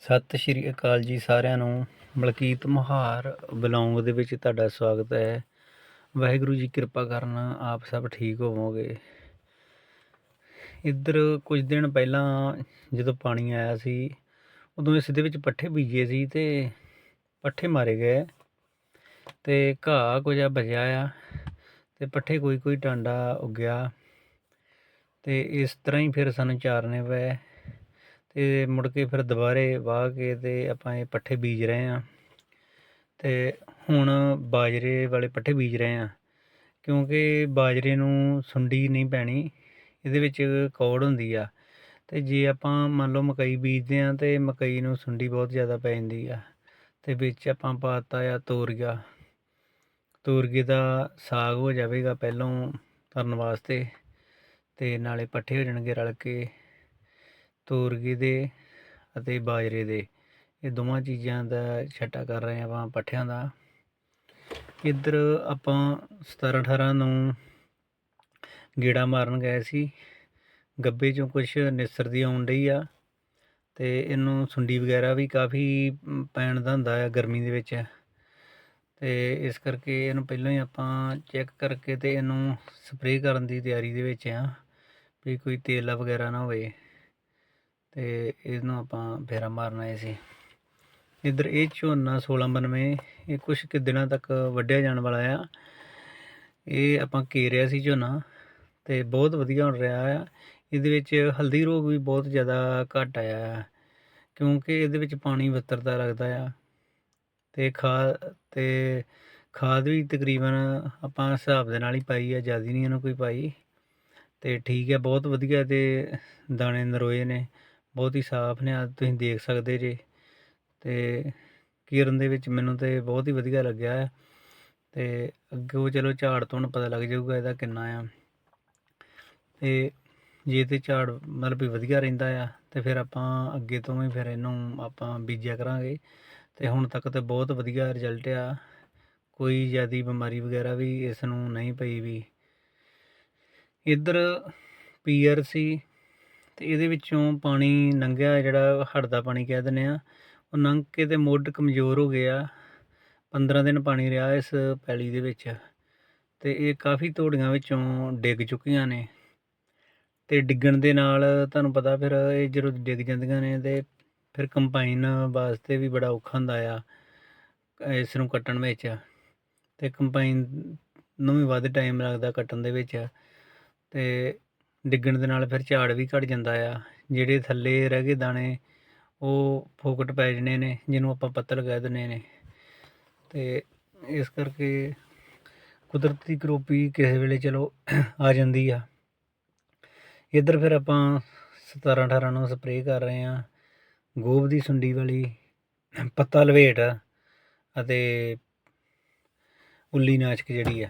ਸਤਿ ਸ਼੍ਰੀ ਅਕਾਲ ਜੀ ਸਾਰਿਆਂ ਨੂੰ। ਮਲਕੀਤ ਮੁਹਾਰ ਬਲੌਂਗ ਦੇ ਵਿੱਚ ਤੁਹਾਡਾ ਸਵਾਗਤ ਹੈ। ਵਾਹਿਗੁਰੂ ਜੀ ਕਿਰਪਾ ਕਰਨ ਆਪ ਸਭ ਠੀਕ ਹੋਵੋਗੇ। ਇੱਧਰ ਕੁਝ ਦਿਨ ਪਹਿਲਾਂ ਜਦੋਂ ਪਾਣੀ ਆਇਆ ਸੀ, ਉਦੋਂ ਇਸ ਦੇ ਵਿੱਚ ਪੱਠੇ ਬੀਜੇ ਸੀ ਤੇ ਪੱਠੇ ਮਾਰੇ ਗਏ। ਤੇ ਘਾਹ ਕੁਝ ਆ, ਬਚਿਆ ਆ ਤੇ ਪੱਠੇ ਕੋਈ ਕੋਈ ਟਾਂਡਾ ਉੱਗਿਆ। ਤੇ ਇਸ ਤਰ੍ਹਾਂ ਹੀ ਫਿਰ ਸਾਨੂੰ ਚਾਰਨੇ ਪਏ ਅਤੇ ਮੁੜ ਕੇ ਫਿਰ ਦੁਬਾਰੇ ਵਾਹ ਕੇ ਅਤੇ ਆਪਾਂ ਇਹ ਪੱਠੇ ਬੀਜ ਰਹੇ ਹਾਂ। ਅਤੇ ਹੁਣ ਬਾਜਰੇ ਵਾਲੇ ਪੱਠੇ ਬੀਜ ਰਹੇ ਹਾਂ, ਕਿਉਂਕਿ ਬਾਜਰੇ ਨੂੰ ਸੁੰਡੀ ਨਹੀਂ ਪੈਣੀ, ਇਹਦੇ ਵਿੱਚ ਕੌੜ ਹੁੰਦੀ ਆ। ਅਤੇ ਜੇ ਆਪਾਂ ਮੰਨ ਲਓ ਮਕਈ ਬੀਜਦੇ ਹਾਂ ਤੇ ਮਕਈ ਨੂੰ ਸੁੰਡੀ ਬਹੁਤ ਜ਼ਿਆਦਾ ਪੈ ਜਾਂਦੀ ਆ ਅਤੇ ਵਿੱਚ ਆਪਾਂ ਪਾਤਾ ਆ ਤੋਰੀਆ। ਤੋਰੀਏ ਦਾ ਸਾਗ ਹੋ ਜਾਵੇਗਾ ਪਹਿਲੋਂ ਕਰਨ ਵਾਸਤੇ ਅਤੇ ਨਾਲੇ ਪੱਠੇ ਹੋ ਜਾਣਗੇ ਰਲ ਕੇ। ਤੋਰਗੇ ਦੇ ਅਤੇ ਬਾਜਰੇ ਦੇ। ਇਹ ਦੋਵਾਂ ਚੀਜ਼ਾਂ ਦਾ ਛੱਟਾ ਕਰ ਰਹੇ ਹਾਂ ਆਪਾਂ ਪੱਠਿਆਂ ਦਾ। ਇੱਧਰ ਆਪਾਂ 17 18 ਨੂੰ ਗੇੜਾ ਮਾਰਨ ਗਏ ਸੀ। ਗੱਬੇ ਚੋਂ ਕੁਝ ਨਿਸਰਦੀ ਆਉਣ ਡਈ ਆ ਤੇ ਇਹਨੂੰ ਸੁੰਡੀ ਵਗੈਰਾ ਵੀ ਕਾਫੀ ਪੈਣ ਦਾ ਹੁੰਦਾ ਆ ਗਰਮੀ ਦੇ ਵਿੱਚ। ਤੇ ਇਸ ਕਰਕੇ ਇਹਨੂੰ ਪਹਿਲਾਂ ਹੀ ਆਪਾਂ ਚੈੱਕ ਕਰਕੇ ਤੇ ਇਹਨੂੰ ਸਪਰੇਅ ਕਰਨ ਦੀ ਤਿਆਰੀ ਦੇ ਵਿੱਚ ਆ ਵੀ ਕੋਈ ਤੇਲਾ ਵਗੈਰਾ ਨਾ ਹੋਵੇ। ਤੇ ਇਹਨੂੰ ਆਪਾਂ ਫੇਰਾ ਮਾਰਨ ਆਏ ਸੀ। ਇੱਧਰ ਇਹ ਝੋਨਾ 1692 ਇਹ ਕੁਝ ਕੁ ਦਿਨਾਂ ਤੱਕ ਵੱਢਿਆ ਜਾਣ ਵਾਲਾ ਆ। ਇਹ ਆਪਾਂ ਘੇਰਿਆ ਸੀ ਝੋਨਾ ਤੇ ਬਹੁਤ ਵਧੀਆ ਹੁਣ ਰਿਹਾ ਆ। ਇਹਦੇ ਵਿੱਚ ਹਲਦੀ ਰੋਗ ਵੀ ਬਹੁਤ ਜ਼ਿਆਦਾ ਘੱਟ ਆਇਆ ਆ, ਕਿਉਂਕਿ ਇਹਦੇ ਵਿੱਚ ਪਾਣੀ ਵੱਤਰਦਾ ਲੱਗਦਾ ਆ। ਤੇ ਖਾ, ਤੇ ਖਾਦ ਵੀ ਤਕਰੀਬਨ ਆਪਾਂ ਹਿਸਾਬ ਦੇ ਨਾਲ ਹੀ ਪਾਈ ਆ, ਜ਼ਿਆਦਾ ਨਹੀਂ ਇਹਨੂੰ ਕੋਈ ਪਾਈ। ਤੇ ਠੀਕ ਹੈ ਬਹੁਤ ਵਧੀਆ ਤੇ ਦਾਣੇ ਨਰੋਏ ਨੇ। ਬਹੁਤ ਹੀ ਸਾਫ਼ ਨੇ ਆ ਤੁਸੀਂ ਦੇਖ ਸਕਦੇ ਜੇ। ਤੇ ਕਿਰਨ ਦੇ ਵਿੱਚ ਮੈਨੂੰ ਤੇ ਬਹੁਤ ਹੀ ਵਧੀਆ ਲੱਗਿਆ ਹੈ ਤੇ ਅੱਗੇ ਚਲੋ ਝਾੜ ਤੋਂ ਹੁਣ ਪਤਾ ਲੱਗ ਜਾਊਗਾ ਇਹਦਾ ਕਿੰਨਾ ਆ। ਤੇ ਜੇ ਤੇ ਝਾੜ ਮਤਲਬ ਵੀ ਵਧੀਆ ਰਹਿੰਦਾ ਆ, ਤੇ ਫਿਰ ਆਪਾਂ ਅੱਗੇ ਤੋਂ ਵੀ ਫਿਰ ਇਹਨੂੰ ਆਪਾਂ ਬੀਜਿਆ ਕਰਾਂਗੇ। ਤੇ ਹੁਣ ਤੱਕ ਤੇ ਬਹੁਤ ਵਧੀਆ ਰਿਜ਼ਲਟ ਆ। ਕੋਈ ਜ਼ਿਆਦੀ ਬਿਮਾਰੀ ਵਗੈਰਾ ਵੀ ਇਸ ਨੂੰ ਨਹੀਂ ਪਈ ਵੀ। ਇੱਧਰ ਪੀਆਰ ਅਤੇ ਇਹਦੇ ਵਿੱਚੋਂ ਪਾਣੀ ਲੰਘਿਆ, ਜਿਹੜਾ ਹੜ੍ਹ ਦਾ ਪਾਣੀ ਕਹਿ ਦਿੰਦੇ ਹਾਂ। ਉਹ ਲੰਘ ਕੇ ਅਤੇ ਮੁੱਢ ਕਮਜ਼ੋਰ ਹੋ ਗਿਆ। 15 ਦਿਨ ਪਾਣੀ ਰਿਹਾ ਇਸ ਪੈਲੀ ਦੇ ਵਿੱਚ ਅਤੇ ਇਹ ਕਾਫੀ ਤੋੜੀਆਂ ਵਿੱਚੋਂ ਡਿੱਗ ਚੁੱਕੀਆਂ ਨੇ। ਅਤੇ ਡਿੱਗਣ ਦੇ ਨਾਲ ਤੁਹਾਨੂੰ ਪਤਾ ਫਿਰ ਇਹ ਜਦੋਂ ਡਿੱਗ ਜਾਂਦੀਆਂ ਨੇ ਅਤੇ ਫਿਰ ਕੰਬਾਈਨ ਵਾਸਤੇ ਵੀ ਬੜਾ ਔਖਾ ਹੁੰਦਾ ਆ ਇਸ ਨੂੰ ਕੱਟਣ ਵਿੱਚ। ਅਤੇ ਕੰਬਾਈਨ ਨੂੰ ਵੀ ਵੱਧ ਟਾਈਮ ਲੱਗਦਾ ਕੱਟਣ ਦੇ ਵਿੱਚ। ਅਤੇ ਡਿੱਗਣ ਦੇ ਨਾਲ ਫਿਰ ਝਾੜ ਵੀ ਘੱਟ ਜਾਂਦਾ ਆ। ਜਿਹੜੇ ਥੱਲੇ ਰਹਿ ਗਏ ਦਾਣੇ, ਉਹ ਫੋਕਟ ਪੈ ਜਣੇ ਨੇ, ਜਿਹਨੂੰ ਆਪਾਂ ਪੱਤਲ ਕਹਿ ਦਿੰਦੇ ਨੇ। ਤੇ ਇਸ ਕਰਕੇ ਕੁਦਰਤੀ ਕਰੋਪੀ ਕਿਸੇ ਵੇਲੇ ਚਲੋ ਆ ਜਾਂਦੀ ਆ। ਇੱਧਰ ਫਿਰ ਆਪਾਂ 17 18 ਨੂੰ ਸਪਰੇਅ ਕਰ ਰਹੇ ਆ ਗੋਬ ਦੀ ਸੁੰਡੀ ਵਾਲੀ ਪੱਤਾ ਲਵੇਟ ਅਤੇ ਉੱਲੀ ਨਾਸ਼ਕ ਜਿਹੜੀ ਆ।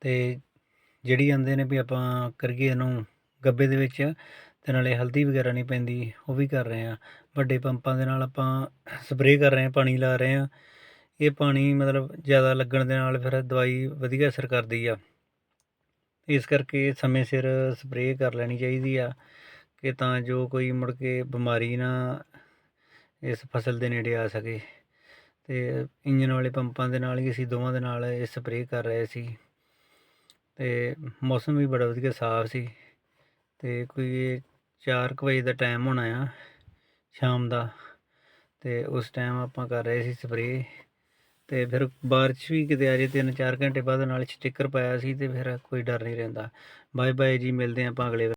ਤੇ ਜਿਹੜੀ ਆਂਦੇ ਨੇ ਵੀ ਆਪਾਂ ਕਰੀਏ ਇਹਨੂੰ ਗੱਬੇ ਦੇ ਵਿੱਚ ਅਤੇ ਨਾਲੇ ਹਲਦੀ ਵਗੈਰਾ ਨਹੀਂ ਪੈਂਦੀ, ਉਹ ਵੀ ਕਰ ਰਹੇ ਹਾਂ। ਵੱਡੇ ਪੰਪਾਂ ਦੇ ਨਾਲ ਆਪਾਂ ਸਪਰੇਅ ਕਰ ਰਹੇ ਹਾਂ, ਪਾਣੀ ਲਾ ਰਹੇ ਹਾਂ। ਇਹ ਪਾਣੀ ਮਤਲਬ ਜ਼ਿਆਦਾ ਲੱਗਣ ਦੇ ਨਾਲ ਫਿਰ ਦਵਾਈ ਵਧੀਆ ਅਸਰ ਕਰਦੀ ਆ। ਇਸ ਕਰਕੇ ਸਮੇਂ ਸਿਰ ਸਪਰੇਅ ਕਰ ਲੈਣੀ ਚਾਹੀਦੀ ਆ ਕਿ ਤਾਂ ਜੋ ਕੋਈ ਮੁੜ ਕੇ ਬਿਮਾਰੀ ਨਾ ਇਸ ਫਸਲ ਦੇ ਨੇੜੇ ਆ ਸਕੇ। ਅਤੇ ਇੰਜਨ ਵਾਲੇ ਪੰਪਾਂ ਦੇ ਨਾਲ ਹੀ ਅਸੀਂ ਦੋਵਾਂ ਦੇ ਨਾਲ ਇਹ ਸਪਰੇਅ ਕਰ ਰਹੇ ਸੀ। ਅਤੇ ਮੌਸਮ ਵੀ ਬੜਾ ਵਧੀਆ ਸਾਫ਼ ਸੀ ਅਤੇ ਕੋਈ ਚਾਰ ਕੁ ਵਜੇ ਦਾ ਟਾਈਮ ਹੋਣਾ ਆ ਸ਼ਾਮ ਦਾ ਅਤੇ ਉਸ ਟਾਈਮ ਆਪਾਂ ਕਰ ਰਹੇ ਸੀ ਸਪਰੇਅ ਅਤੇ ਫਿਰ ਬਾਰਿਸ਼ ਵੀ ਕਿਤੇ ਆ ਜੇ ਤਿੰਨ ਚਾਰ ਘੰਟੇ ਬਾਅਦ ਨਾਲ ਸਟਿੱਕਰ ਪਾਇਆ ਸੀ ਅਤੇ ਫਿਰ ਕੋਈ ਡਰ ਨਹੀਂ ਰਹਿੰਦਾ। ਬਾਏ ਬਾਏ ਜੀ, ਮਿਲਦੇ ਹਾਂ ਆਪਾਂ ਅਗਲੇ